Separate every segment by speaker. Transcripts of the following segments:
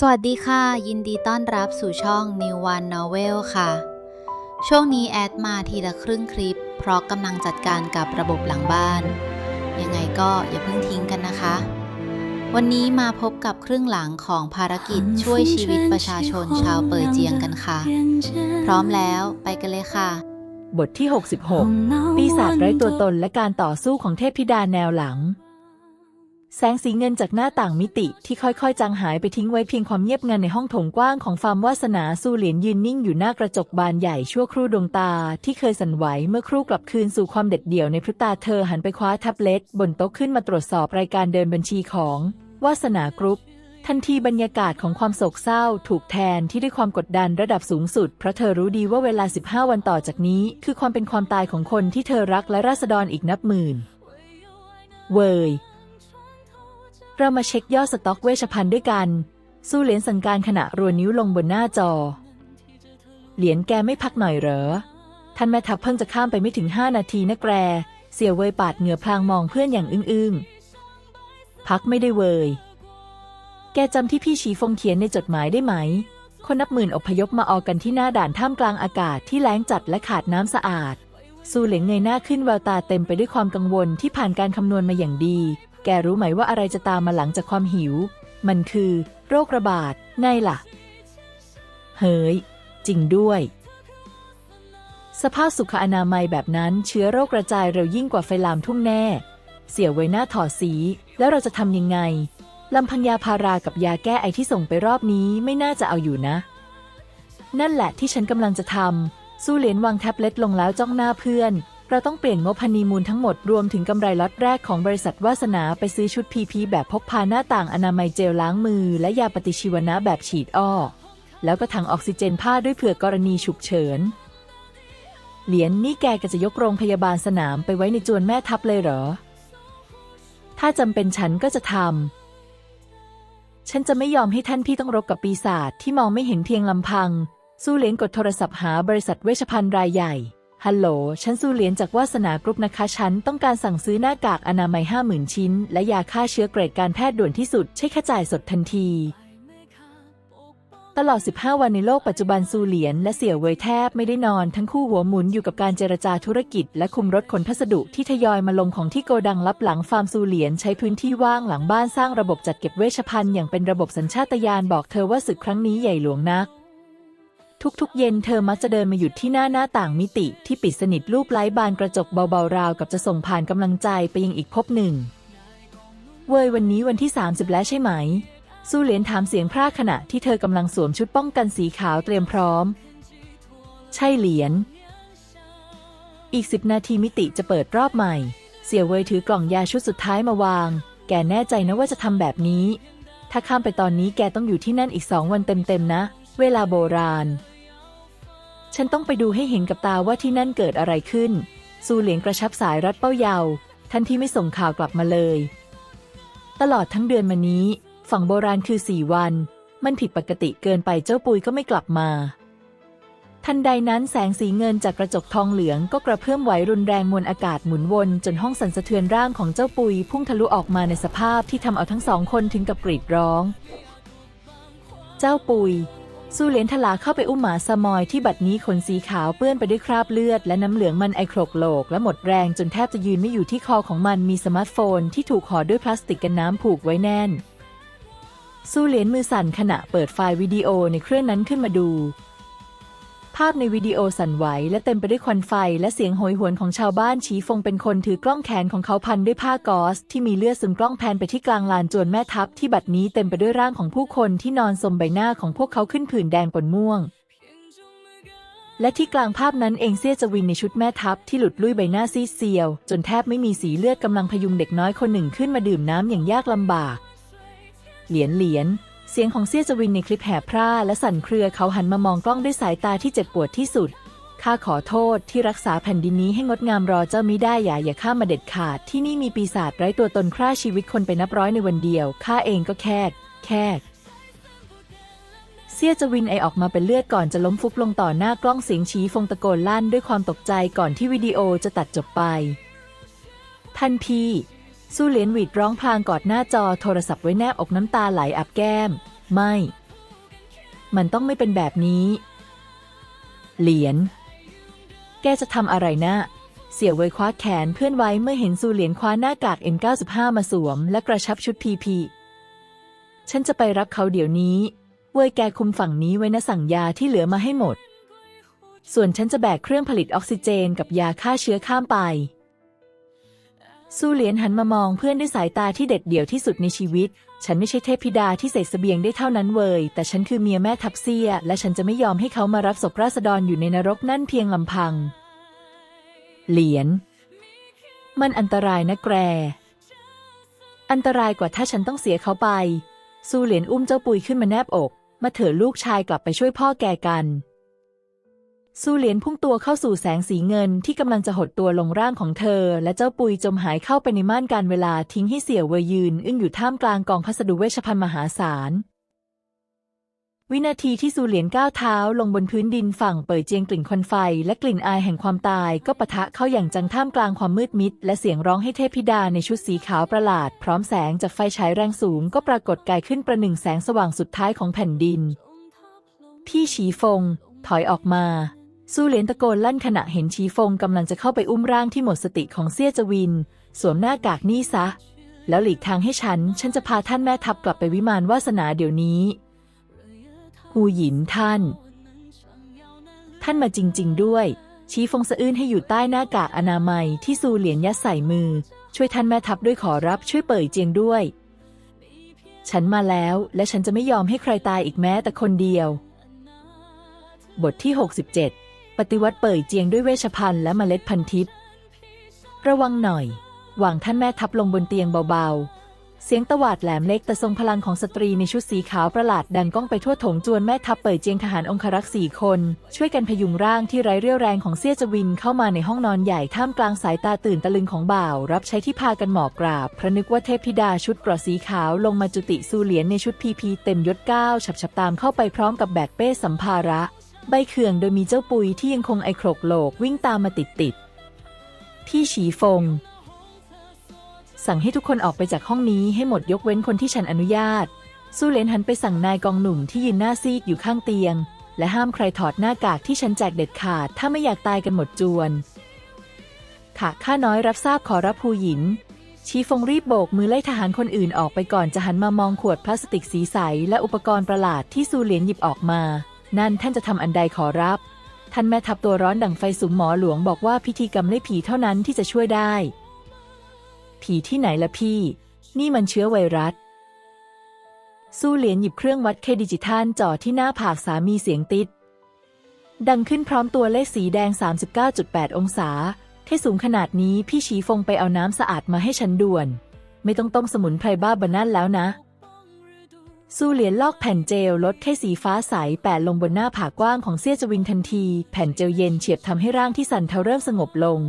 Speaker 1: สวัสดีค่ะ ยินดีต้อนรับสู่ช่อง New One Novel ค่ะ ช่วงนี้แอดมาทีละครึ่งคลิป เพราะกำลังจัดการกับระบบหลังบ้าน ยังไงก็อย่าเพิ่งทิ้งกันนะคะ วันนี้มาพบกับครึ่งหลังของภารกิจช่วยชีวิตประชาชนชาวเปยเจียงกันค่ะ พร้อมแล้วไปกันเลยค่ะ
Speaker 2: บทที่ 66 ปีศาจไร้ตัวตนและการต่อสู้ของเทพธิดาแนวหลัง แสงสีเงินจากหน้าต่างมิติที่ค่อยๆ จางหายไปทิ้งไว้เพียงความเงียบงันในห้องโถงกว้างของฟาร์มวาสนาสู้เหรียญยืนนิ่งอยู่หน้ากระจกบานใหญ่ชั่วครู่ดวงตา ที่เคยสั่นไหวเมื่อครู่กลับคืนสู่ความเด็ดเดี่ยวในพริบตาเธอหันไปคว้าแท็บเล็ตบนโต๊ะขึ้นมาตรวจสอบรายการเดินบัญชีของวาสนากรุ๊ปทันทีบรรยากาศของความโศกเศร้า ถูกแทนที่ด้วยความกดดันระดับสูงสุด เพราะเธอรู้ดีว่าเวลา 15 วันต่อจากนี้ คือความเป็นความตายของคนที่เธอรักและราษฎรอีกนับหมื่น เวย เรามาเช็คยอดสต็อกเวชภัณฑ์ด้วยกัน สู้เหรียญสังการขณะรัวนิ้วลงบนหน้าจอ เหรียญแกไม่พักหน่อยเหรอ ท่านแม่ทัพเพิ่งจะข้ามไปไม่ถึง 5 นาทีนะแกร เสียวเวยปาดเหงื่อพลางมองเพื่อนอย่างอึ้งๆ พักไม่ได้เวย แกจำที่พี่ชีฟงเขียนในจดหมายได้ไหม คนนับหมื่นอพยพมาออกกันที่หน้าด่านท่ามกลางอากาศที่แล้งจัดและขาดน้ำสะอาด ซูเหลงเงยหน้าขึ้นแววตาเต็มไปด้วยความกังวลที่ผ่านการคำนวณมาอย่างดี แกรู้ไหมว่าอะไรจะตามมาหลังจากความหิว มันคือ โรคระบาดไงล่ะ เฮ้ย จริงด้วย สภาพสุขอนามัยแบบนั้นเชื้อโรคกระจายเร็วยิ่งกว่าไฟลามทุ่งแน่ เสียไว้หน้าถอดสี แล้วเราจะทำยังไงลำพังยาพารากับยาแก้ไอที่ส่งไปรอบนี้ไม่น่าจะเอาอยู่นะ นั่นแหละที่ฉันกำลังจะทำสู้เหรียญวางแท็บเล็ตลงแล้วจ้องหน้าเพื่อน เราต้องเปลี่ยนงบพันนีมูลทั้งหมดรวมถึงกำไรล็อตแรกของบริษัทวาสนาไปซื้อชุดพีพีแบบพกพาหน้าต่างอนามัยเจลล้างมือ และยาปฏิชีวนะแบบฉีดอ้อ แล้วก็ถังออกซิเจนผ้าด้วยเผื่อกรณีฉุกเฉิน เหรียญนี่แกก็จะยกโรงพยาบาลสนามไปไว้ในจวนแม่ทัพเลยเหรอ ถ้าจำเป็นฉันก็จะทำ ฉันจะไม่ยอมให้ท่านพี่ต้องรบกับปีศาจที่มองไม่เห็นเพียงลำพัง สู้เหรียญกดโทรศัพท์หาบริษัทเวชภัณฑ์รายใหญ่ ฮัลโหล ฉันสู้เหรียญจากวาสนากรุ๊ปนะคะ ฉันต้องการสั่งซื้อหน้ากากอนามัยห้าหมื่นชิ้น และยาฆ่าเชื้อเกรดการแพทย์ด่วนที่สุด ใช้ค่าจ่ายสดทันที ตลอด 15 วันในโลกปัจจุบันซูเหลียน และเสี่ยเวยแทบไม่ได้นอน ทั้งคู่หัวหมุนอยู่กับการเจรจาธุรกิจ และคุมรถขนพัสดุที่ทยอยมาลงของที่โกดังลับหลังฟาร์มซูเหลียน ใช้พื้นที่ว่างหลังบ้านสร้างระบบจัดเก็บเวชภัณฑ์อย่างเป็นระบบสัญชาตญาณบอกเธอว่าศึกครั้งนี้ใหญ่หลวงนัก ทุกๆ เย็นเธอมักจะเดินมาหยุดที่หน้าหน้าต่างมิติที่ปิดสนิทรูปไร้บานกระจกเบาๆราวกับจะส่งผ่านกำลังใจไปยังอีกภพหนึ่ง เวยวันนี้วันที่ 30 แล้วใช่ไหม สู้เหรียญถามเสียงพร่าขณะที่เธอกำลังสวมชุดป้องกันสีขาวเตรียมพร้อม ใช่เหรียญอีกสิบนาทีมิติจะเปิดรอบใหม่ เสี่ยวเวยถือกล่องยาชุดสุดท้ายมาวาง แกแน่ใจนะว่าจะทำแบบนี้ ถ้าข้ามไปตอนนี้แกต้องอยู่ที่นั่นอีกสองวันเต็มๆนะ เวลาโบราณ ฉันต้องไปดูให้เห็นกับตาว่าที่นั่นเกิดอะไรขึ้น ซูเหลียงกระชับสายรัดเป้าเยาวทันที่ไม่ส่งข่าวกลับมาเลย ตลอดทั้งเดือนมานี้ ฝั่งโบราณคือสี่วัน มันผิดปกติเกินไปเจ้าปุยก็ไม่กลับมา ทันใดนั้นแสงสีเงินจากกระจกทองเหลืองก็กระเพื่อมไหวรุนแรงมวลอากาศหมุนวนจนห้องสั่นสะเทือนร่างของเจ้าปุย พุ่งทะลุออกมาในสภาพที่ทำเอาทั้งสองคนถึงกับกรีดร้อง เจ้าปุย ซูเหรียญทลาเข้าไปอุ้มหมาสมอยที่บัดนี้ขนสีขาวเปื้อนไปด้วยคราบเลือด และน้ำเหลืองมันไอโครกโลก และหมดแรงจนแทบจะยืนไม่อยู่ที่คอของมันมีสมาร์ทโฟนที่ถูกห่อด้วยพลาสติกกันน้ำผูกไว้แน่น ซูเหรียญมือสั่นขณะเปิดไฟล์วิดีโอในเครื่องนั้นขึ้นมาดู ภาพในวิดีโอสั่นไหวและเต็มไปด้วยควันไฟและเสียงโหยหวนของชาวบ้านฉีฟงเป็นคนถือกล้องแขนของเขาพันด้วยผ้ากอสที่มีเลือดซึมกล้องแพนไปที่กลางลานจวนแม่ทัพที่บัดนี้เต็มไปด้วยร่างของผู้คนที่นอนสมใบหน้าของพวกเขาขึ้นผื่นแดงปนม่วง และที่กลางภาพนั้นเองเซียจวินในชุดแม่ทัพที่หลุดลุ่ยใบหน้าซีดเซียว จนแทบไม่มีสีเลือดกำลังพยุงเด็กน้อยคนหนึ่งขึ้นมาดื่มน้ำอย่างยากลำบาก เหรียญเหรียญ เสียงของเซียจวินในคลิปแหบพร่าและสั่นเครือเขาหันมามองกล้องด้วยสายตาที่เจ็บปวดที่สุด ข้าขอโทษที่รักษาแผ่นดินนี้ให้งดงามรอเจ้ามิได้อย่าอย่าข้ามาเด็ดขาด ที่นี่มีปีศาจไร้ตัวตนฆ่าชีวิตคนไปนับร้อยในวันเดียว ข้าเองก็แค่แค่เซียจวินไอออกมาเป็นเลือดก่อนจะล้มฟุบลงต่อหน้ากล้องเสียงชี้ฟงตะโกนลั่นด้วยความตกใจก่อนที่วิดีโอจะตัดจบไปทันที สู้เหรียญหวีดร้องพลางกอดหน้าจอโทรศัพท์ไว้แนบอกน้ำตาไหลอับแก้ม ไม่ มันต้องไม่เป็นแบบนี้ เหรียญแกจะทำอะไรนะเสี่ยวเวยคว้าแขนเพื่อนไว้เมื่อเห็นซูเหรียญคว้าหน้ากาก N95 มาสวม และกระชับชุดพีพีฉันจะไปรับเขาเดี๋ยวนี้ เวยแกคุมฝั่งนี้ไว้นะสั่งยาที่เหลือมาให้หมด ส่วนฉันจะแบกเครื่องผลิตออกซิเจนกับยาฆ่าเชื้อข้ามไป สู้เหรียญหันมามองเพื่อนด้วยสายตาที่เด็ดเดี่ยวที่สุดในชีวิต ฉันไม่ใช่เทพธิดาที่เศษเสบียงได้เท่านั้นเวย แต่ฉันคือเมียแม่ทัพเซีย และฉันจะไม่ยอมให้เขามารับศพราษฎรอยู่ในนรกนั่นเพียงลำพัง เหรียญมันอันตรายนะแกร อันตรายกว่าถ้าฉันต้องเสียเขาไปสู้เหรียญอุ้มเจ้าปุยขึ้นมาแนบอก มาเถอะลูกชายกลับไปช่วยพ่อแกกัน สู้เหรียญพุ่งตัวเข้าสู่แสงสีเงินที่กำลังจะหดตัวลงร่างของเธอ และเจ้าปุยจมหายเข้าไปในม่านการเวลาทิ้งให้เสี่ยวเวยยืน อึ้งอยู่ท่ามกลางกองพัสดุเวชภัณฑ์มหาศาล วินาทีที่ซูเหรียญก้าวเท้าลงบนพื้นดินฝั่งเปิดเจียงกลิ่นควันไฟ และกลิ่นอายแห่งความตายก็ปะทะเข้าอย่างจังท่ามกลางความมืดมิด และเสียงร้องให้เทพธิดาในชุดสีขาวประหลาด พร้อมแสงจากไฟฉายแรงสูง ก็ปรากฏกายขึ้นประหนึ่งแสงสว่างสุดท้ายของแผ่นดิน พี่ฉีฟง ถอยออกมา สู้เหรียญตะโกนลั่นขณะเห็นชีฟงกำลังจะเข้าไปอุ้มร่างที่หมดสติของเซี่ยจวิน สวมหน้ากากนี่ซะ แล้วหลีกทางให้ฉัน ฉันจะพาท่านแม่ทัพกลับไปวิมานวาสนาเดี๋ยวนี้ หูหยินท่าน ท่านมาจริง ๆ ด้วย ชีฟงสะอื้นให้อยู่ใต้หน้ากากอนามัยที่ซูเหรียญยัดใส่มือ ช่วยท่านแม่ทัพด้วยขอรับช่วยเปิดเจียงด้วย ฉันมาแล้วและฉันจะไม่ยอมให้ใครตายอีกแม้แต่คนเดียว บทที่ 67 ปฏิวัติเปิดเจียงด้วยเวชภัณฑ์และเมล็ดพันธุ์ทิพย์ระวังหน่อยวางท่านแม่ทัพลงบนเตียงเบาๆ เสียงตวาดแหลมเล็กแต่ทรงพลังของสตรีในชุดสีขาวประหลาดดังก้องไปทั่วถงจวนแม่ทัพเปิดเจียงทหารองครักษ์สี่คน ช่วยกันพยุงร่างที่ไร้เรี่ยวแรงของเซี่ยจวินเข้ามาในห้องนอนใหญ่ท่ามกลางสายตาตื่นตะลึงของบ่าว รับใช้ที่พากันหมอบกราบพระนึกว่าเทพธิดาชุดเกราะสีขาวลงมาจุติสูเหรียญในชุดพีพีเต็มยศเก้าฉับฉับๆตามเข้าไปพร้อมกับแบกเป้สัมภาระ ใบเขื่องโดยมีเจ้าปุยที่ยังคงไอโครกโลกวิ่งตามมาติดติดๆพี่ฉีฟง สั่งให้ทุกคนออกไปจากห้องนี้ให้หมดยกเว้นคนที่ฉันอนุญาตสู้เหรียญหันไปสั่งนายกองหนุ่มที่ยืนหน้าซีกอยู่ข้างเตียง และห้ามใครถอดหน้ากากที่ฉันแจกเด็ดขาด ถ้าไม่อยากตายกันหมดจวน ค่ะข้าน้อยรับทราบขอรับผู้หญิน ชีฟงรีบโบกมือไล่ทหารคนอื่นออกไปก่อนจะหันมามองขวดพลาสติกสีใส และอุปกรณ์ประหลาดที่ซูเหรียญหยิบออกมา นั่นท่านจะทำอันใดขอรับ ท่านแม่ทัพตัวร้อนดังไฟสุมหมอหลวงบอกว่าพิธีกรรมไล่ผีเท่านั้นที่จะช่วยได้ ผีที่ไหนละพี่ นี่มันเชื้อไวรัส สู้เหรียญหยิบเครื่องวัดเคดิจิทัลจ่อที่หน้าผากสามีเสียงติด ดังขึ้นพร้อมตัวเลขสีแดง 39.8 องศาเทสูงขนาดนี้พี่ฉีฟงไปเอาน้ำสะอาดมาให้ฉันด่วน ไม่ต้องต้มสมุนไพรบ้าบานั่นแล้วนะ สู้เหรียญลอกแผ่นเจลลดแค่สีฟ้าใสแปะลงบนหน้าผากกว้างของเซี่ยจวินทันที แผ่นเจลเย็นเฉียบทำให้ร่างที่สั่นเทาเริ่มสงบลง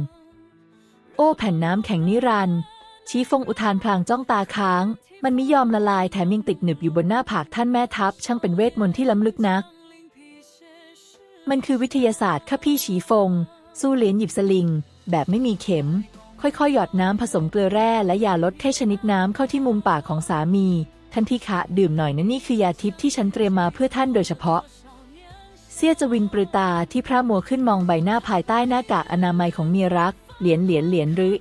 Speaker 2: โอ้แผ่นน้ำแข็งนิรันดร์ชี้ฟงอุทานพลางจ้องตาค้าง มันไม่ยอมละลายแถมยังติดหนึบอยู่บนหน้าผากท่านแม่ทัพ ช่างเป็นเวทมนต์ที่ล้ำลึกนัก มันคือวิทยาศาสตร์ข้าพี่ฉีฟงสู้เหรียญหยิบสลิง แบบไม่มีเข็ม ค่อยๆ หยอดน้ำผสมเกลือแร่และยาลดแค่ชนิดน้ำเข้าที่มุมปากของสามี ทันทีคะดื่มหน่อยนะนี่คือยาทิพย์ที่ฉันเตรียมมาเพื่อท่านโดยเฉพาะ เสี้ยจวินปรือตาที่พระมัวขึ้นมองใบหน้าภายใต้หน้ากากอนามัยของเมียรัก เหรียญเหรียญเหรียญหรือ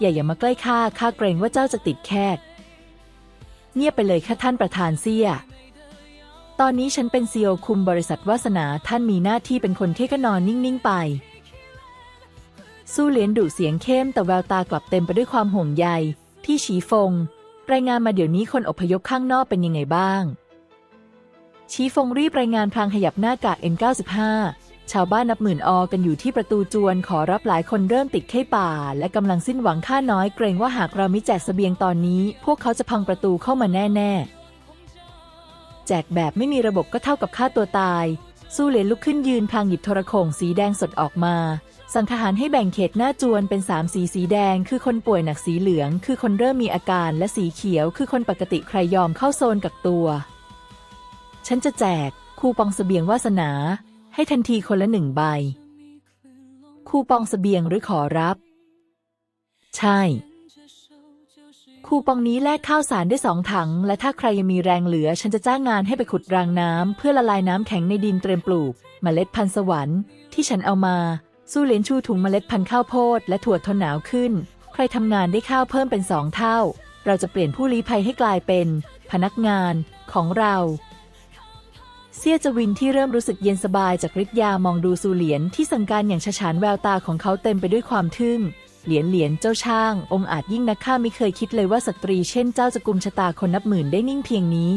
Speaker 2: อย่าอย่ามาใกล้ข้าข้าเกรงว่าเจ้าจะติดแคดเงียบไปเลยค่ะท่านประธานเสียตอนนี้ฉันเป็นซีอคุมบริษัทวาสนาท่านมีหน้าที่เป็นคนที่ก็นอนนิ่งๆไป สู้เหรียญดุเสียงเข้มแต่แววตากลับเต็มไปด้วยความห่วงใย พี่ฉีฟง รายงานมาเดี๋ยวนี้คนอพยพข้างนอกเป็นยังไงบ้าง ชีฟงรีบรายงานพลางขยับหน้ากาก M95 ชาวบ้านนับหมื่นออกันอยู่ที่ประตูจวนขอรับหลายคนเริ่มติดไข้ป่า และกำลังสิ้นหวังค่าน้อยเกรงว่าหากเรามิแจกเสบียงตอนนี้ พวกเขาจะพังประตูเข้ามาแน่ๆ แจกแบบไม่มีระบบก็เท่ากับฆ่าตัวตาย สู้เหรียญลุกขึ้นยืนพลางหยิบโทรโข่งสีแดงสดออกมา สั่งทหารให้แบ่งเขตหน้าจวนเป็นสามสีสีแดง คือคนป่วยหนักสีเหลือง คือคนเริ่มมีอาการและสีเขียว คือคนปกติใครยอมเข้าโซนกักตัว ฉันจะแจก คูปองเสบียงวาสนา ให้ทันทีคนละหนึ่งใบ คูปองเสบียงหรือขอรับ ใช่คูคูปองนี้แลกข้าวสารได้สองถัง และถ้าใครยังมีแรงเหลือ ฉันจะจ้างงานให้ไปขุดรางน้ำเพื่อละลายน้ำแข็งในดินเตรียมปลูกเมล็ดพันธุ์สวรรค์ที่ฉันเอามา สู้เหรียญชูถุงเมล็ดพันธุ์ข้าวโพดและถั่วทนหนาวขึ้น ใครทำงานได้ข้าวเพิ่มเป็นสองเท่า เราจะเปลี่ยนผู้ลี้ภัยให้กลายเป็น พนักงานของเราเสี้ยจวินที่เริ่มรู้สึกเย็นสบายจากฤทธิ์ยามองดูสูเหลียนที่สั่งการอย่างฉฉานแววตาของเขาเต็มไปด้วยความทึ่ง เหรียญเหรียญเจ้าช่าง องค์อาจยิ่งนักข้าไม่เคยคิดเลยว่าสตรีเช่นเจ้าจะกุมชะตาคนนับหมื่นได้นิ่งเพียงนี้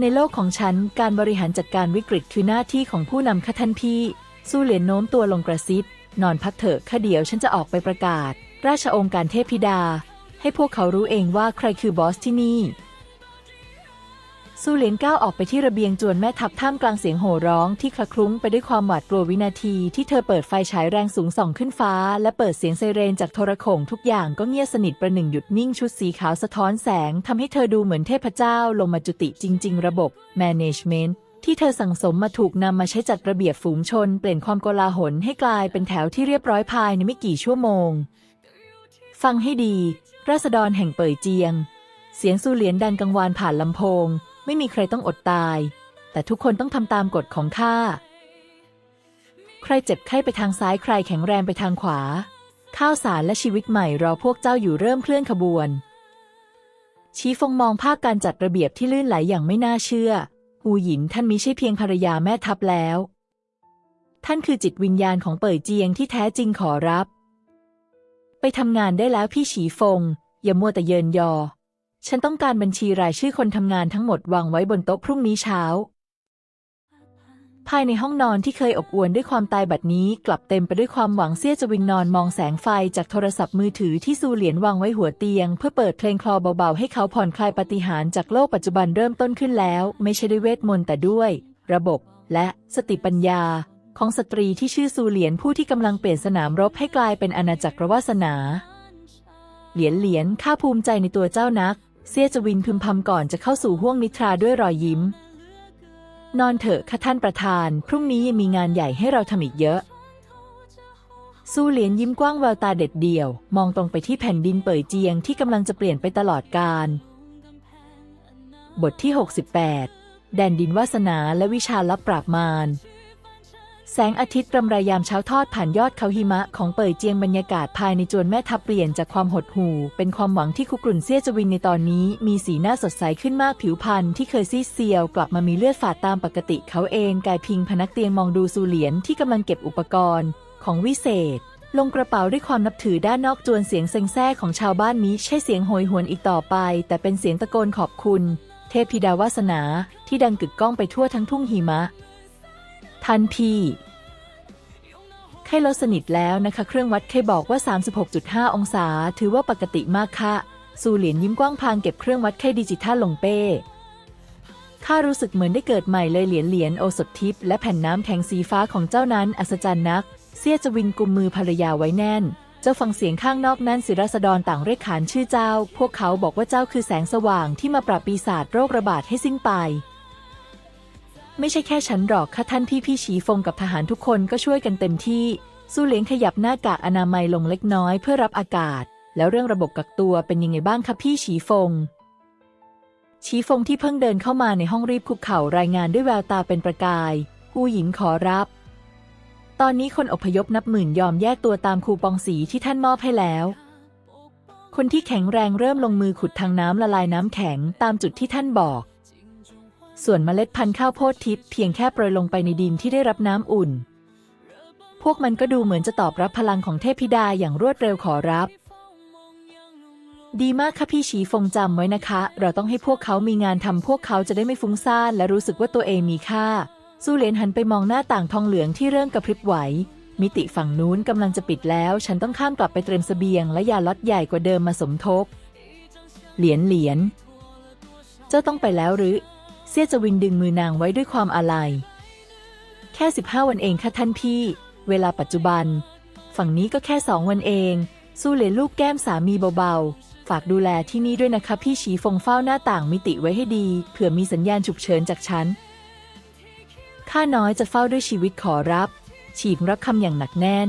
Speaker 2: ในโลกของฉันการบริหารจัดการวิกฤตคือหน้าที่ของผู้นำค่ะท่านพี่ สู้เหรียญโน้มตัวลงกระซิบ นอนพักเถอะข้าเดี๋ยวฉันจะออกไปประกาศ ราชองค์การเทพธิดา ให้พวกเขารู้เองว่าใครคือบอสที่นี่สู้เหลียนก้าวออกไปที่ระเบียงจวนแม่ทัพท่ามกลางเสียงโห่ร้องที่คละคลุ้งไปด้วยความหวาดกลัววินาทีที่เธอเปิดไฟฉายแรงสูงส่องขึ้นฟ้า และเปิดเสียงไซเรนจากโทรโข่งทุกอย่างก็เงียบสนิทประหนึ่งหยุดนิ่งชุดสีขาวสะท้อนแสงทำให้เธอดูเหมือนเทพเจ้าลงมาจุติจริง ๆ ระบบ management ที่เธอสั่งสมมาถูกนำมาใช้จัดระเบียบฝูงชน เปลี่ยนความโกลาหลให้กลายเป็นแถวที่เรียบร้อยภายในไม่กี่ชั่วโมง ฟังให้ดี ราษฎรแห่งเป่ยเจียง เสียงสูเหลียนดังกังวานผ่านลำโพง ไม่มีใครต้องอดตาย แต่ทุกคนต้องทำตามกฎของข้าใครเจ็บไข้ไปทางซ้ายใครแข็งแรงไปทางขวา ข้าวสารและชีวิตใหม่รอพวกเจ้าอยู่เริ่มเคลื่อนขบวน ชี้ฟงมองภาพการจัดระเบียบที่ลื่นไหลอย่างไม่น่าเชื่อ หูหยินท่านมิใช่เพียงภรรยาแม่ทัพแล้ว ท่านคือจิตวิญญาณของเป่ยเจียงที่แท้จริงขอรับ ไปทำงานได้แล้วพี่ฉีฟง อย่ามัวแต่เยินยอ ฉันต้องการบัญชีรายชื่อคนทำงานทั้งหมดวางไว้บนโต๊ะพรุ่งนี้เช้า ภายในห้องนอนที่เคยอบอวลด้วยความตายบัดนี้ กลับเต็มไปด้วยความหวังเสี้ยจวินนอนมองแสงไฟจากโทรศัพท์มือถือที่ซูเหลียนวางไว้หัวเตียง เพื่อเปิดเพลงคลอเบาๆ ให้เขาผ่อนคลายปฏิหารจากโลกปัจจุบันเริ่มต้นขึ้นแล้ว ไม่ใช่ด้วยเวทมนต์แต่ด้วย ระบบ และสติปัญญา ของสตรีที่ชื่อซูเหลียนผู้ที่กำลังเปลี่ยนสนามรบให้กลายเป็นอาณาจักรวาสนา เหลียนเหลียนข้าภูมิใจในตัวเจ้านัก เสี้ยจวินพึมพำก่อนจะเข้าสู่ห้วงนิทราด้วยรอยยิ้ม นอนเถอะค่ะท่านประธาน พรุ่งนี้ยังมีงานใหญ่ให้เราทำอีกเยอะ สู้เหลียนยิ้มกว้างแววตาเด็ดเดี่ยว มองตรงไปที่แผ่นดินเป่ยเจียงที่กำลังจะเปลี่ยนไปตลอดกาลบทที่ 68 แดนดินวาสนาและวิชาลับปราบมาร แสงอาทิตย์รำไรยามเช้าทอดผ่านยอดเขาหิมะของเป่ยเจียงบรรยากาศภายในจวนแม่ทัพเปลี่ยนจากความหดหู่ เป็นความหวังที่คุกรุ่นเสี้ยจวินในตอนนี้ มีสีหน้าสดใสขึ้นมากผิวพรรณที่เคยซีดเซียว กลับมามีเลือดฝาดตามปกติเขาเองกายพิงพนักเตียงมองดูสูเหลียนที่กำลังเก็บอุปกรณ์ ของวิเศษ ลงกระเป๋าด้วยความนับถือด้านนอกจวนเสียงเซ็งแซ่ของชาวบ้านนี้ใช่เสียงโหยหวนอีกต่อไป แต่เป็นเสียงตะโกนขอบคุณ เทพธิดาวาสนา ที่ดังกึกก้องไปทั่วทั้งทุ่งหิมะ ทันทีไข้ลดสนิทแล้วนะคะ เครื่องวัดไข้บอกว่า 36.5 องศา ถือว่าปกติมากค่ะสูเหลียนยิ้มกว้างพางเก็บเครื่องวัดไข้ดิจิทัลลงเป้ข้ารู้สึกเหมือนได้เกิดใหม่เลยเหรียญเหรียญโอสถทิพย์และแผ่นน้ำแข็งสีฟ้าของเจ้านั้นอัศจรรย์นัก เสี้ยจวินกุมมือภรรยาไว้แน่น เจ้าฟังเสียงข้างนอกนั้นศิรษฎรต่างเรียกขานชื่อเจ้า พวกเขาบอกว่าเจ้าคือแสงสว่างที่มาปราบปีศาจโรคระบาดให้สิ้นไป ไม่ใช่แค่ฉันหรอกค่ะท่านพี่พี่ฉีฟงกับทหารทุกคนก็ช่วยกันเต็มที่สู้เหลียงขยับหน้ากากอนามัยลงเล็กน้อยเพื่อรับอากาศ แล้วเรื่องระบบกักตัวเป็นยังไงบ้างคะพี่ฉีฟง ฉีฟงที่เพิ่งเดินเข้ามาในห้องรีบคุกเข่ารายงานด้วยแววตาเป็นประกายหูหญิงขอรับ ตอนนี้คนอพยพนับหมื่นยอมแยกตัวตามคูปองสีที่ท่านมอบให้แล้ว คนที่แข็งแรงเริ่มลงมือขุดทางน้ำละลายน้ำแข็งตามจุดที่ท่านบอก ส่วนเมล็ดพันธุ์ข้าวโพดทิพย์เพียงแค่โปรยลงไปในดินที่ได้รับน้ำอุ่น พวกมันก็ดูเหมือนจะตอบรับพลังของเทพธิดาอย่างรวดเร็วขอรับ ดีมากค่ะพี่ฉีฟงจำไว้นะคะ เราต้องให้พวกเขามีงานทำพวกเขาจะได้ไม่ฟุ้งซ่านและรู้สึกว่าตัวเองมีค่าสู้เหรียญหันไปมองหน้าต่างทองเหลืองที่เริ่มกระพริบไหว มิติฝั่งนู้นกำลังจะปิดแล้ว ฉันต้องข้ามกลับไปเตรียมเสบียง และยาล็อตใหญ่กว่าเดิมมาสมทบ เหรียญเหรียญเจ้าต้องไปแล้วหรือ เสี้ยจวินดึงมือนางไว้ด้วยความอาลัย แค่สิบห้าวันเองค่ะท่านพี่ เวลาปัจจุบัน ฝั่งนี้ก็แค่สองวันเอง สู้เหรียลูกแก้มสามีเบาๆ ฝากดูแลที่นี่ด้วยนะคะ พี่ฉีฟงเฝ้าหน้าต่างมิติไว้ให้ดี เผื่อมีสัญญาณฉุกเฉินจากฉัน ข้าน้อยจะเฝ้าด้วยชีวิตขอรับ ฉีกรับคำอย่างหนักแน่น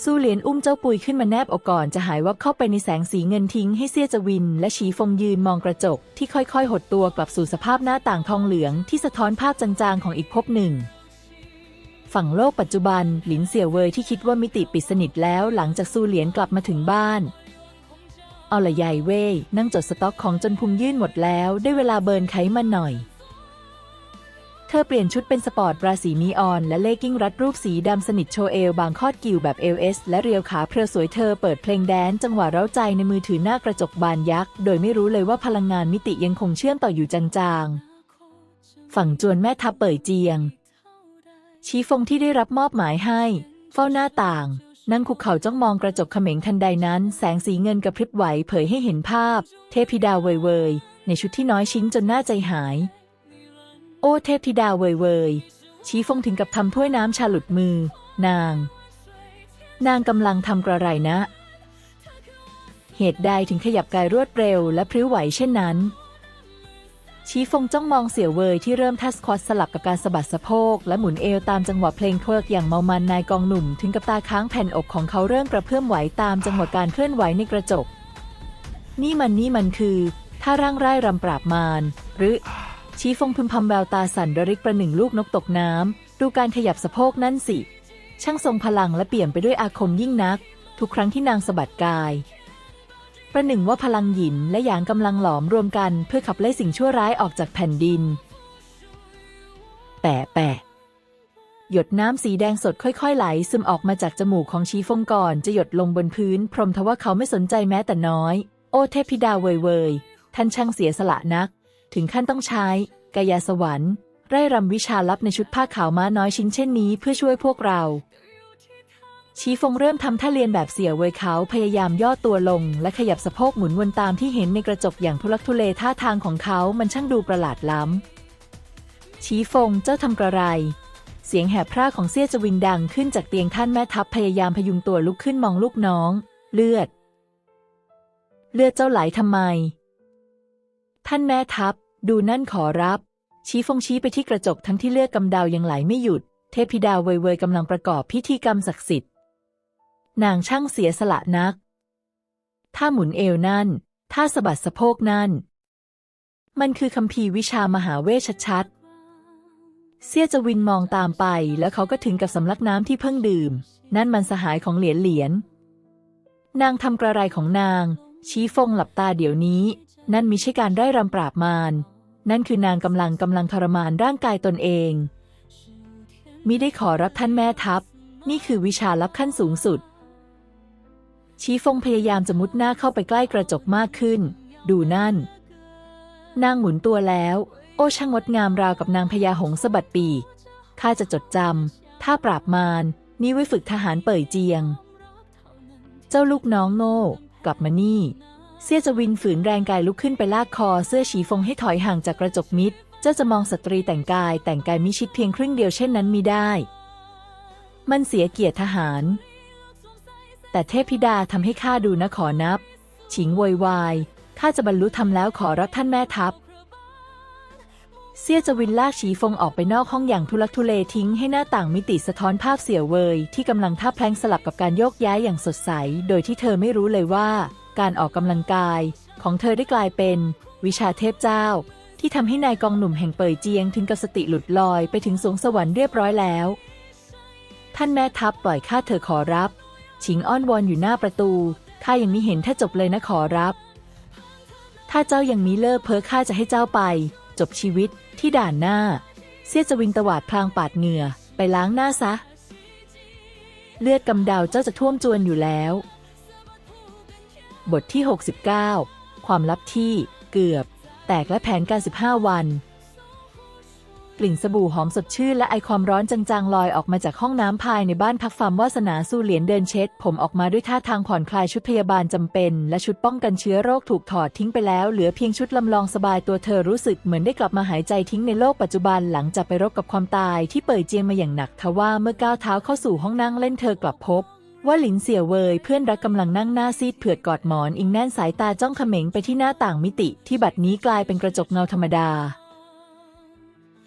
Speaker 2: สู้เหรียญอุ้มเจ้าปุยขึ้นมาแนบอกก่อนจะหายวับเข้าไปในแสงสีเงินทิ้งให้เสี้ยจวิน และฉีฟงยืนมองกระจก ที่ค่อยๆ หดตัวกลับสู่สภาพหน้าต่างทองเหลืองที่สะท้อนภาพจางๆ ของอีกภพหนึ่ง ฝั่งโลกปัจจุบัน หลินเสี่ยวเวยที่คิดว่ามิติปิดสนิทแล้วหลังจากซูเหลียนกลับมาถึงบ้านเอาละยายเว่ยนั่งจดสต็อกของจนพุงยื่นหมดแล้ว ได้เวลาเบิร์นไขมันหน่อย ธอเปลี่ยนชุดเป็นสปอร์ตบราสีนีออน และเลกกิ้งรัดรูปสีดำสนิทโชว์เอวบางคอดกิวแบบเอลเอสและเรียวขาเพลสวยเธอเปิดเพลงแดนจังหวะเร้าใจในมือถือหน้ากระจกบานยักษ์ โดยไม่รู้เลยว่าพลังงานมิติยังคงเชื่อมต่ออยู่จางๆ ฝั่งจวนแม่ทัพเป่ยเจียง ชี้ฟงที่ได้รับมอบหมายให้ เฝ้าหน้าต่าง นั่งคุกเข่าจ้องมองกระจกเขม็งทันใดนั้น แสงสีเงินกระพริบไหวเผยให้เห็นภาพ เทพิดาเวยเวยในชุดที่น้อยชิ้นจนหน่าใจหาย โอ้เทพธิดาเวยเวยชีฟงถึงกับทำถ้วยน้ำชาหลุดมือ นาง นางกำลังทำกระไรนะ เหตุใดถึงขยับกายรวดเร็วและพริ้วไหวเช่นนั้น ชีฟงจ้องมองเสี่ยวเวยที่เริ่มทัสควอตสลับกับการสะบัดสะโพก และหมุนเอวตามจังหวะเพลงเทวิกอย่างเมามันนายกองหนุ่ม ถึงกับตาค้างแผ่นอกของเขาเริ่มกระเพื่อมไหวตามจังหวะการเคลื่อนไหวในกระจก นี่มันนี่มันคือท่าร่างไร่รำปราบมารหรือ ชีฟงพึมพำแววตาสั่นระริกประหนึ่งลูกนกตกน้ำ ดูการขยับสะโพกนั่นสิ ช่างทรงพลังและเปี่ยมไปด้วยอาคมยิ่งนัก ทุกครั้งที่นางสะบัดกาย ประหนึ่งว่าพลังหยินและหยางกำลังหลอมรวมกันเพื่อขับไล่สิ่งชั่วร้ายออกจากแผ่นดิน แปะแปะหยดน้ำสีแดงสดค่อย ๆ ไหล ซึมออกมาจากจมูกของชีฟงก่อนจะหยดลงบนพื้น พรมทว่าเขาไม่สนใจแม้แต่น้อย โอเทพธิดาเวยเวยท่านช่างเสียสละนัก ถึงขั้นต้องใช้ กายสวรรค์ ไร่รำวิชาลับในชุดผ้าขาวม้าน้อยชิ้นเช่นนี้เพื่อช่วยพวกเรา ชีฟงเริ่มทำท่าเรียนแบบเสี่ยเวยเขาพยายามย่อตัวลง และขยับสะโพกหมุนวนตามที่เห็นในกระจกอย่างทุลักทุเลท่าทางของเขามันช่างดูประหลาดล้ำ ชีฟงเจ้าทำกระไรเสียงแหบพร่าของเซี่ยจวินดังขึ้นจากเตียงท่านแม่ทัพพยายามพยุงตัวลุกขึ้นมองลูกน้อง เลือด เลือดเจ้าไหลทำไม ท่านแม่ทัพ ดูนั่นขอรับ ชี้ฟงชี้ไปที่กระจกทั้งที่เลือดกำเดายังไหลไม่หยุด เทพธิดาเวยเวยกำลังประกอบพิธีกรรมศักดิ์สิทธิ์ นางช่างเสียสละนัก ถ้าหมุนเอวนั่น ถ้าสะบัดสะโพกนั่น มันคือคัมภีวิชามหาเวทชัดๆเซี่ยจวินมองตามไป แล้วเขาก็ถึงกับสำลักน้ำที่เพิ่งดื่ม นั่นมันสหายของเหรียญเหรียญนางทำกระไรของนาง ชี้ฟงหลับตาเดี๋ยวนี้ นั่นมิใช่การได้รำปราบมาร นั่นคือนางกำลังกำลังทรมานร่างกายตนเองมิได้ขอรับท่านแม่ทัพ นี่คือวิชาลับขั้นสูงสุด ชี้ฟงพยายามจะมุดหน้าเข้าไปใกล้กระจกมากขึ้น ดูนั่น นางหมุนตัวแล้ว โอ้ช่างงดงามราวกับนางพญาหงส์สะบัดปีกข้าจะจดจำถ้าปราบมารนี่ไว้ฝึกทหารเป่ยเจียง เจ้าลูกน้องโง่ กลับมานี่ เสี่ยจวินฝืนแรงกายลุกขึ้นไปลากคอเสื้อฉีฟงให้ถอยห่างจากกระจกมิด เจ้าจะมองสตรีแต่งกายแต่งกายมิชิดเพียงครึ่งเดียวเช่นนั้นมิได้ มันเสียเกียรติทหาร แต่เทพธิดาทำให้ข้าดูนะขอนับ ฉิงโวยวายข้าจะบรรลุธรรมแล้วขอรับท่านแม่ทัพ เสี่ยจวินลากฉีฟงออกไปนอกห้องอย่างทุลักทุเลทิ้งให้หน้าต่างมิติสะท้อนภาพเสี่ยวเวยที่กำลังท่าแพลงสลับกับการโยกย้ายอย่างสดใส โดยที่เธอไม่รู้เลยว่า การออกกำลังกายของเธอได้กลายเป็น วิชาเทพเจ้า ที่ทำให้นายกองหนุ่มแห่งเปยเจียงถึงกับสติหลุดลอยไปถึงสวงสวรรค์เรียบร้อยแล้ว ท่านแม่ทัพปล่อยข้าเธอขอรับฉิงอ้อนวอนอยู่หน้าประตูข้ายังมิเห็นถ้าจบเลยนะขอรับ ถ้าเจ้ายังมีเลิกเพ้อข้าจะให้เจ้าไป จบชีวิตที่ด่านหน้า เสี้ยจวินตวาดพลางปาดเหงื่อไปล้างหน้าซะ เลือดกำเดาเจ้าจะท่วมจวนอยู่แล้ว บทที่ 69 ความลับที่เกือบ แตกและแผนการ 15 วัน กลิ่นสบู่หอมสดชื่นและไอความร้อนจางๆ ลอยออกมาจากห้องน้ำภายในบ้านพักฟาร์มวาสนาสู้เหรียญเดินเช็ด ผมออกมาด้วยท่าทางผ่อนคลายชุดพยาบาลจำเป็น และชุดป้องกันเชื้อโรคถูกถอดทิ้งไปแล้ว เหลือเพียงชุดลำลองสบายตัวเธอรู้สึกเหมือนได้กลับมาหายใจทิ้งในโลกปัจจุบันหลังจากไปรบกับความตายที่เปิดเจียงมาอย่างหนักทว่าเมื่อก้าวเท้าเข้าสู่ห้องนั่งเล่นเธอกลับพบ ว่าหลินเสี่ยวเวยเพื่อนรักกำลังนั่งหน้าซีดเผือดกอดหมอนอิงแน่นสายตาจ้องเขม็งไปที่หน้าต่างมิติที่บัดนี้กลายเป็นกระจกเงาธรรมดา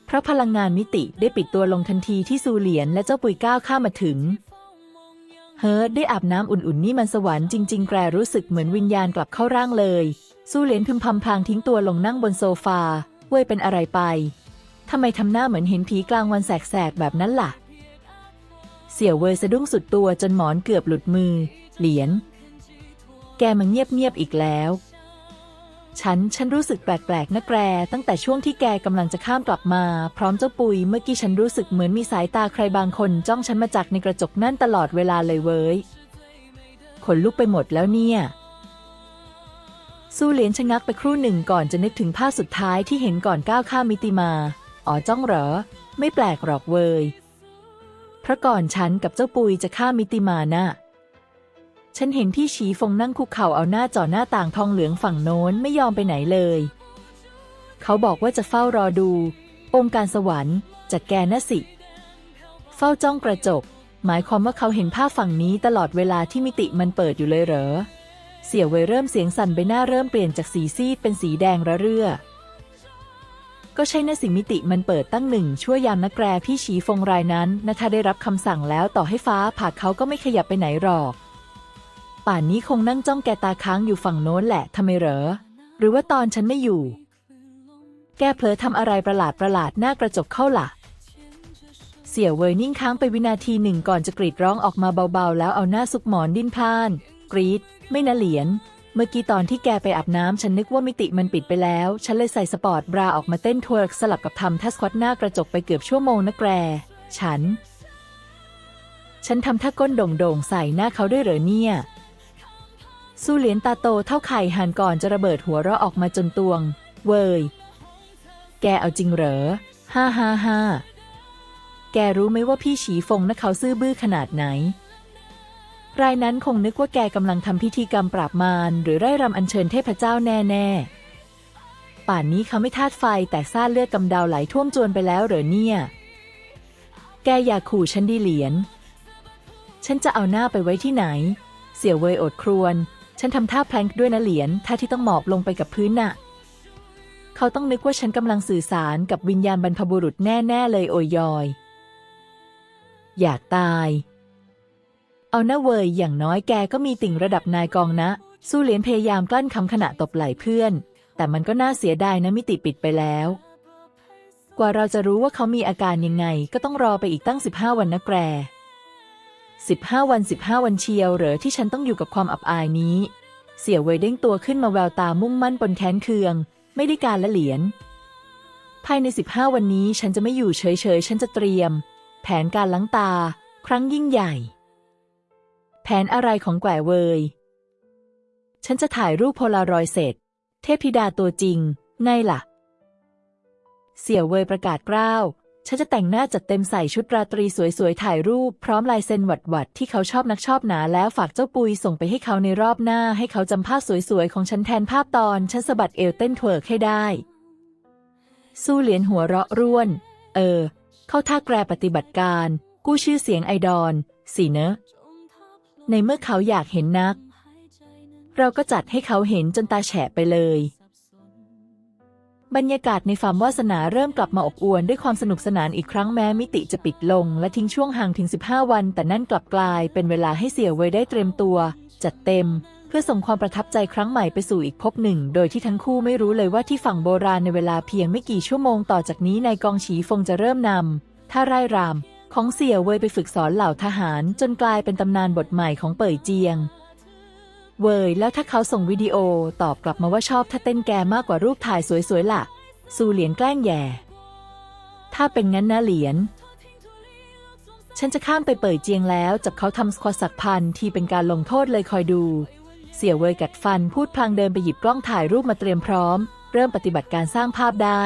Speaker 2: เพราะพลังงานมิติได้ปิดตัวลงทันทีที่ซูเหลียนและเจ้าปุยก้าวข้ามาถึง เฮ้อได้อาบน้ำอุ่นๆนี่มันสวรรค์จริงๆแกรู้สึกเหมือนวิญญาณกลับเข้าร่างเลยสู้เหรียญพึมพำพลางทิ้งตัวลงนั่งบนโซฟาเว้ยเป็นอะไรไปทำไมทำหน้าเหมือนเห็นผีกลางวันแสกๆแบบนั้นล่ะ เสี่ยวเวยสะดุ้งสุดตัวจนหมอนเกือบหลุดมือ เหรียญ แกมันเงียบๆอีกแล้ว ฉัน ฉันรู้สึกแปลกๆนะแกรตั้งแต่ช่วงที่แกกำลังจะข้ามกลับมา พร้อมเจ้าปุย เมื่อกี้ฉันรู้สึกเหมือนมีสายตาใครบางคนจ้องฉันมาจากในกระจกนั่นตลอดเวลาเลยเว้ย ขนลุกไปหมดแล้วเนี่ยสู้เหรียญชะงักไปครู่หนึ่งก่อนจะนึกถึงภาพสุดท้ายที่เห็นก่อนก้าวข้ามมิติมา อ๋อจ้องเหรอ ไม่แปลกหรอกเว้ย เพราะก่อนฉันกับเจ้าปุยจะข้ามิติมาน่ะฉันเห็นพี่ฉีฟงนั่งคุกเข่าเอาหน้าจ่อหน้าต่างทองเหลืองฝั่งโน้นไม่ยอมไปไหนเลย เขาบอกว่าจะเฝ้ารอดู องค์การสวรรค์จัดแกนะสิ เฝ้าจ้องกระจก หมายความว่าเขาเห็นภาพฝั่งนี้ตลอดเวลาที่มิติมันเปิดอยู่เลยเหรอ เสี่ยวเวยเริ่มเสียงสั่นใบหน้าเริ่มเปลี่ยนจากสีซีดเป็นสีแดงระเรื่อ ก็ใช่นะสิมิติมันเปิดตั้งหนึ่งชั่วยามนักแกรพี่ฉีฟงรายนั้นนะถ้าได้รับคำสั่งแล้วต่อให้ฟ้าผ่าเขาก็ไม่ขยับไปไหนหรอก ป่านนี้คงนั่งจ้องแกตาค้างอยู่ฝั่งโน้นแหละทำไมเหรอ หรือว่าตอนฉันไม่อยู่ แกเผลอทำอะไรประหลาดประหลาดหน้ากระจกเข้าล่ะ เสี่ยวเวยนิ่งค้างไปวินาทีหนึ่งก่อนจะกรีดร้องออกมาเบาๆ แล้วเอาหน้าซุกหมอนดิ้นพลาน กรีด ไม่นะเหรียญ เมื่อกี้ตอนที่แกไปอาบน้ำฉันนึกว่ามิติมันปิดไปแล้ว ฉันเลยใส่สปอร์ตบราออกมาเต้นทเวิร์กสลับกับทำทัสควอตหน้ากระจกไปเกือบชั่วโมงนะแกรฉัน ฉันทำท่าก้นโด่งๆใส่หน้าเขาด้วยเหรอเนี่ยสู้เหรียญตาโตเท่าไข่หันก่อนจะระเบิดหัวเราะออกมาจนตวง เวย แกเอาจริงเหรอ ฮ่าฮ่าฮ่าแกรู้ไหมว่าพี่ฉีฟงนะเขาซื่อบื้อขนาดไหน รายนั้นคงนึกว่าแกกำลังทำพิธีกรรมปราบมารหรือไร่รำอัญเชิญเทพเจ้าแน่ๆ ป่านนี้เขาไม่ธาตุไฟแต่ซ่าเลือดกำเดาไหลท่วมจวนไปแล้วเหรอเนี่ย แกอย่าขู่ฉันดีเหรียญฉันจะเอาหน้าไปไว้ที่ไหน เสี่ยวเวยอดครวน ฉันทำท่าแพลงด้วยนะเหรียญท่าที่ต้องหมอบลงไปกับพื้นน่ะ เขาต้องนึกว่าฉันกำลังสื่อสารกับวิญญาณบรรพบุรุษแน่ๆเลยโอยยอย อยากตาย เอาหน้าเวยอย่างน้อยแกก็มีติ่งระดับนายกองนะ สู้เหรียญพยายามกลั้นคำขณะตบไหล่เพื่อน แต่มันก็น่าเสียดายนะมิติปิดไปแล้ว กว่าเราจะรู้ว่าเขามีอาการยังไง ก็ต้องรอไปอีกตั้ง 15 วันนะแกร15 วัน 15 วันเชียวเหรอที่ฉันต้องอยู่กับความอับอายนี้ เสี่ยเวยเด้งตัวขึ้นมาแววตามุ่งมั่นปนแค้นเคือง ไม่ได้การละเหรียญภายใน 15 วันนี้ฉันจะไม่อยู่เฉยๆ ฉันจะเตรียม แผนการล้างตา ครั้งยิ่งใหญ่ แผนอะไรของแกวเวย ฉันจะถ่ายรูปโพลารอยด์เสร็จ เทพธิดาตัวจริง ไงล่ะ เสี่ยวเวยประกาศกล้าว ฉันจะแต่งหน้าจัดเต็มใส่ชุดราตรีสวยๆ ถ่ายรูปพร้อมลายเซ็นหวัดๆ ที่เขาชอบนักชอบหนาแล้วฝากเจ้าปุยส่งไปให้เขาในรอบหน้า ให้เขาจำภาพสวยๆ ของฉันแทนภาพตอนฉันสะบัดเอวเต้นเทวิร์กให้ได้ สู้เหรียญหัวเราะร่วน เออ เข้าท่าแกรปฏิบัติการ กู้ชื่อเสียงไอดอลสิเนอะ ในเมื่อเขาอยากเห็นนัก เราก็จัดให้เขาเห็นจนตาแฉะไปเลย บรรยากาศในฟาร์มวาสนาเริ่มกลับมาอบอวลด้วยความสนุกสนานอีกครั้งแม้มิติจะปิดลง และทิ้งช่วงห่างถึง 15 วัน แต่นั่นกลับกลายเป็นเวลาให้เสี่ยวเวยได้เตรียมตัว จัดเต็ม เพื่อส่งความประทับใจครั้งใหม่ไปสู่อีกภพหนึ่ง โดยที่ทั้งคู่ไม่รู้เลยว่าที่ฝั่งโบราณในเวลาเพียงไม่กี่ชั่วโมงต่อจากนี้นายกองฉีฟงจะเริ่มนำท่าไร่รำ ของเสี่ยเวยไปฝึกสอนเหล่าทหารจนกลายเป็นตำนานบทใหม่ของเป่ยเจียง เวยแล้วถ้าเขาส่งวิดีโอตอบกลับมาว่าชอบถ้าเต้นแกมากกว่ารูปถ่ายสวยๆล่ะสู่เหรียญแกล้งแย่ ถ้าเป็นงั้นนะเหรียญฉันจะข้ามไปเปิดเจียงแล้วจับเขาทำสควอสักพันที่เป็นการลงโทษเลยคอยดู เสี่ยเวยกัดฟันพูดพลางเดินไปหยิบกล้องถ่ายรูปมาเตรียมพร้อม เริ่มปฏิบัติการสร้างภาพได้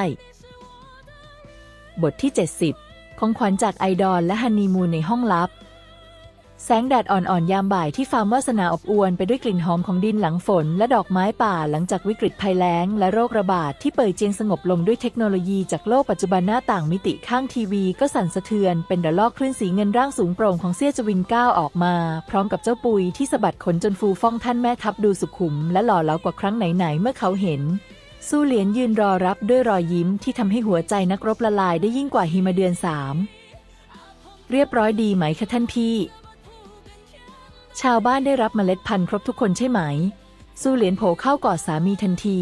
Speaker 2: บทที่ 70 ของขวัญจากไอดอลและฮันนีมูนในห้องลับ แสงแดดอ่อนๆ ยามบ่ายที่ฟาร์มวาสนาอบอวลไปด้วยกลิ่นหอมของดินหลังฝน และดอกไม้ป่าหลังจากวิกฤตภัยแล้ง และโรคระบาดที่เปิดเจียงสงบลงด้วยเทคโนโลยีจากโลกปัจจุบันหน้าต่างมิติข้างทีวีก็สั่นสะเทือนเป็นระลอกคลื่นสีเงินร่างสูงโปร่งของเซียจวินก้าวออกมา พร้อมกับเจ้าปุยที่สะบัดขนจนฟูฟ่องท่านแม่ทัพดูสุขุม และหล่อเหลากว่าครั้งไหนๆเมื่อเขาเห็น สู้เหรียญยืนรอรับด้วยรอยยิ้มที่ทำให้หัวใจนักรบละลายได้ยิ่งกว่าหิมะเดือนสามเรียบร้อยดีไหมคะท่านพี่ ชาวบ้านได้รับเมล็ดพันธุ์ครบทุกคนใช่ไหม สู้เหรียญโผเข้ากอดสามีทันที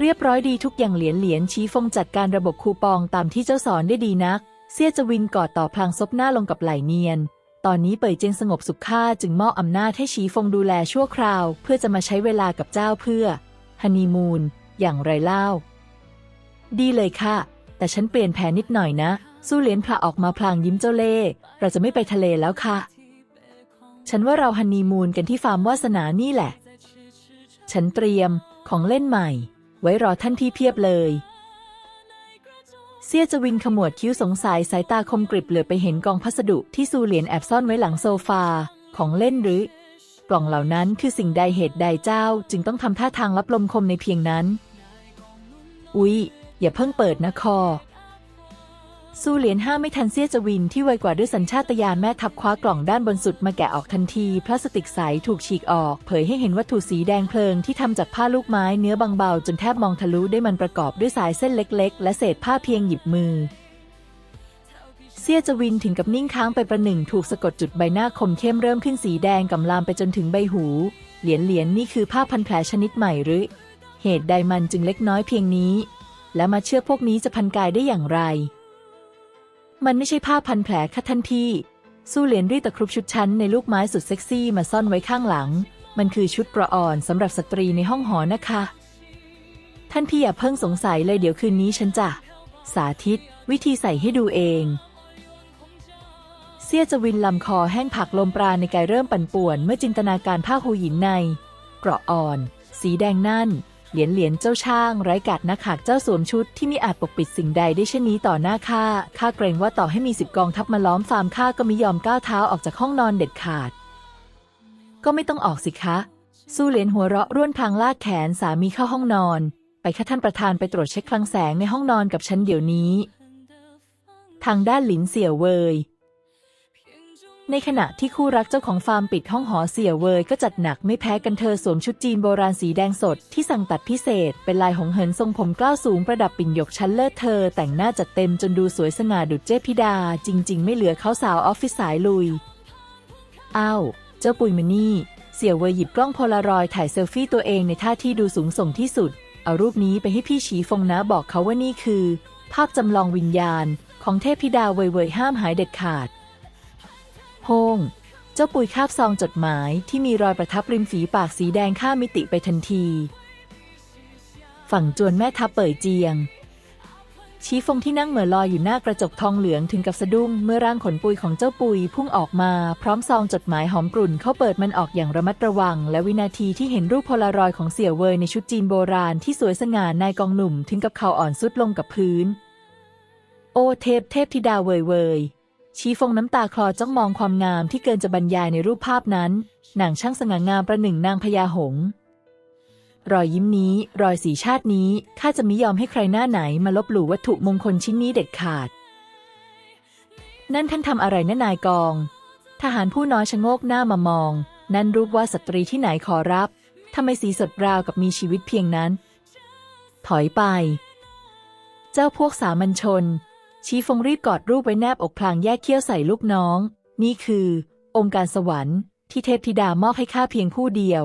Speaker 2: เรียบร้อยดีทุกอย่างเหรียญเหรียญชี้ฟงจัดการระบบคูปองตามที่เจ้าสอนได้ดีนัก เสียจวินกอดต่อพลางซบหน้าลงกับไหลเนียน ตอนนี้เป่ยเจงสงบสุขค่าจึงมอบอำนาจให้ชีฟงดูแลชั่วคราว เพื่อจะมาใช้เวลากับเจ้าเพื่อ ฮันนีมูนอย่างไรเล่า ดีเลยค่ะ แต่ฉันเปลี่ยนแผนนิดหน่อยนะ สู้เหรียญพระออกมาพลางยิ้มเจ้าเล่ห์เราจะไม่ไปทะเลแล้วค่ะ ฉันว่าเราฮันนีมูนกันที่ฟาร์มวาสนานี่แหละ ฉันเตรียมของเล่นใหม่ ไว้รอท่านพี่เพียบเลย เสียจวินขมวดคิ้วสงสัยสายตาคมกริบเหลือไปเห็นกองพัสดุที่ซูเหรียญแอบซ่อนไว้หลังโซฟาของเล่นหรือ ล่องเหล่านั้นคือสิ่งใดเหตุใดเจ้าจึงต้องทำท่าทางรับลมคมในเพียงนั้น อุ๊ย อย่าเพิ่งเปิดนะคอสู้เหรียญห้าไม่ทันเสียจวินที่ไวกว่าด้วยสัญชาตญาณแม่ทับคว้ากล่องด้านบนสุดมาแกะออกทันที พลาสติกใสถูกฉีกออก เผยให้เห็นวัตถุสีแดงเพลิงที่ทำจากผ้าลูกไม้เนื้อบางเบาจนแทบมองทะลุได้มันประกอบด้วยสายเส้นเล็ก ๆ และเศษผ้าเพียงหยิบมือ เสียจวินถึงกับนิ่งค้างไปประหนึ่งถูกสะกดจุดใบหน้าคมเข้มเริ่มขึ้นสีแดงกำลามไปจนถึงใบหู เหรียญเหรียญนี่คือผ้าพันแผลชนิดใหม่หรือ เหตุใดมันจึงเล็กน้อยเพียงนี้ และมาเชื่อพวกนี้จะพันกายได้อย่างไร มันไม่ใช่ผ้าพันแผลค่ะท่านพี่ สู้เหรียญรีตะครุบชุดชั้นในลูกไม้สุดเซ็กซี่มาซ่อนไว้ข้างหลัง มันคือชุดเประอ่อนสำหรับสตรีในห้องหอนะคะ ท่านพี่อย่าเพิ่งสงสัยเลยเดี๋ยวคืนนี้ฉันจะสาธิต วิธีใส่ให้ดูเอง เสี้ยจวินลำคอแห้งผักลมปราณในกายเริ่มปั่นป่วน เมื่อจินตนาการผ้าหูหยินใน เกราะอ่อน สีแดงนั่น เหรียญเหรียญเจ้าช่าง ไร้กาดนักขากเจ้าสวมชุดที่มิอาจปกปิดสิ่งใดได้เช่นนี้ต่อหน้าข้าข้าเกรงว่าต่อให้มีสิบกองทัพมาล้อมฟาร์มข้าก็มิยอมก้าวเท้าออกจากห้องนอนเด็ดขาด ก็ไม่ต้องออกสิคะสู้เหรียญหัวเราะร่วนพลางลากแขนสามีเข้าห้องนอน ไปค่ะท่านประธานไปตรวจเช็คคลังแสงในห้องนอนกับฉันเดี๋ยวนี้ ทางด้านหลินเสี่ยวเวย ในขณะที่คู่รักเจ้าของฟาร์มปิดห้องหอเสี่ยวเวยก็จัดหนักไม่แพ้กันเธอสวมชุดจีนโบราณสีแดงสดที่สั่งตัดพิเศษ เป็นลายหงเหินทรงผมกล้าวสูงประดับปิ่นหยกชั้นเลิศเธอ แต่งหน้าจัดเต็มจนดูสวยสง่าดุจเจ๊พิดา จริง ๆ ไม่เหลือเขาสาวออฟฟิศสายลุยอ้าวเจ้าปุยมานี่เสี่ยวเวยหยิบกล้องโพลารอยด์ถ่ายเซลฟี่ตัวเองในท่าที่ดูสูงส่งที่สุด เอารูปนี้ไปให้พี่ฉีฟงนะบอกเขาว่านี่คือ ภาพจำลองวิญญาณ ของเทพธิดาเวยเวยห้ามหายเด็ดขาด โฮงเจ้าปุยคาบซองจดหมายที่มีรอยประทับริมฝีปากสีแดงข้ามมิติไปทันที ฝั่งจวนแม่ทัพเป่ยเจียง ชี้ฟงที่นั่งเหม่อลอยอยู่หน้ากระจกทองเหลืองถึงกับสะดุ้งเมื่อร่างขนปุยของเจ้าปุยพุ่งออกมาพร้อมซองจดหมายหอมกลุ่นเขาเปิดมันออกอย่างระมัดระวัง และวินาทีที่เห็นรูปโพลารอยของเสี่ยวเวยในชุดจีนโบราณที่สวยสง่านายกองหนุ่มถึงกับเข่าอ่อนสุดลงกับพื้น โอเทพเทพธิดาเวยเวย ชีฟงน้ำตาคลอจ้องมองความงามที่เกินจะบรรยายในรูปภาพนั้นนางช่างสง่างามประหนึ่งนางพญาหง รอยยิ้มนี้ รอยสีชาตินี้ข้าจะมิยอมให้ใครหน้าไหนมาลบหลู่วัตถุมงคลชิ้นนี้เด็ดขาด นั่นท่านทำอะไรนะนายกอง ทหารผู้น้อยชะโงกหน้ามามอง นั่นรูปว่าสตรีที่ไหนขอรับทำไมสีสดราวกับมีชีวิตเพียงนั้น ถอยไป เจ้าพวกสามัญชน ชีฟงรีบกอดรูปไว้แนบอกพลางแยกเขี้ยวใส่ลูกน้อง นี่คือ องค์การสวรรค์ที่เทพธิดามอบให้ข้าเพียงผู้เดียว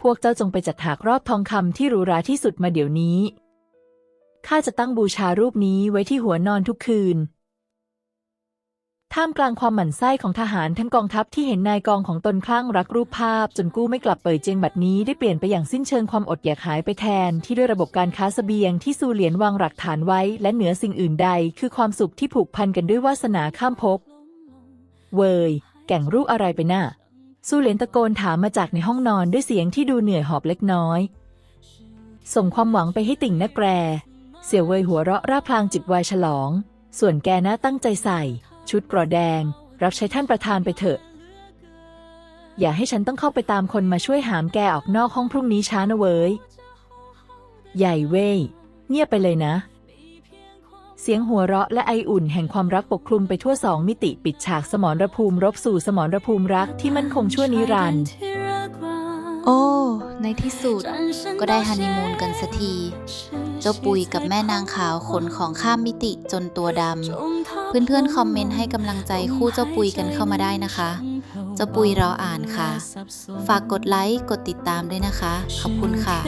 Speaker 2: พวกเจ้าจงไปจัดหากรอบทองคำที่หรูหราที่สุดมาเดี๋ยวนี้ข้าจะตั้งบูชารูปนี้ไว้ที่หัวนอนทุกคืน ท่ามกลางความหมั่นไส้ของทหารทั้งกองทัพที่เห็นนายกองของตนคลั่งรักรูปภาพ จนกู้ไม่กลับเปิดเจียงบัดนี้ได้เปลี่ยนไปอย่างสิ้นเชิงความอดอยากหายไปแทน ที่ด้วยระบบการค้าเสบียงที่ซูเหลียนวางหลักฐานไว้ และเหนือสิ่งอื่นใด คือความสุขที่ผูกพันกันด้วยวาสนาข้ามภพเวยแก่งรูปอะไรไปน่ะซูเหลียนตะโกนถามมาจากในห้องนอนด้วยเสียงที่ดูเหนื่อยหอบเล็กน้อย ส่งความหวังไปให้ติ่งนักแกร เสี่ยวเวยหัวเราะร่าพลางจิบวายฉลอง ส่วนแกน่าตั้งใจใส่ ชุดกรอแดง รับใช้ท่านประธานไปเถอะ อย่าให้ฉันต้องเข้าไปตามคนมาช่วยหามแกออกนอกห้องพรุ่งนี้ช้านะเว้ย ใหญ่เว้ยเงียบไปเลยนะ เสียงหัวเราะและไออุ่นแห่งความรักปกคลุมไปทั่วสองมิติปิดฉากสมรภูมิรบสู่สมรภูมิรักที่มั่นคงชั่วนิรันดร์
Speaker 1: โอ้ ในที่สุด ก็ได้ฮันนีมูนกันสักที เจ้าปุยกับแม่นางขาวขนของข้ามมิติจนตัวดำ เพื่อนๆคอมเมนต์ให้กำลังใจคู่เจ้าปุยกันเข้ามาได้นะคะ เจ้าปุยรออ่านค่ะ ฝากกดไลค์ กดติดตามด้วยนะคะ ขอบคุณค่ะ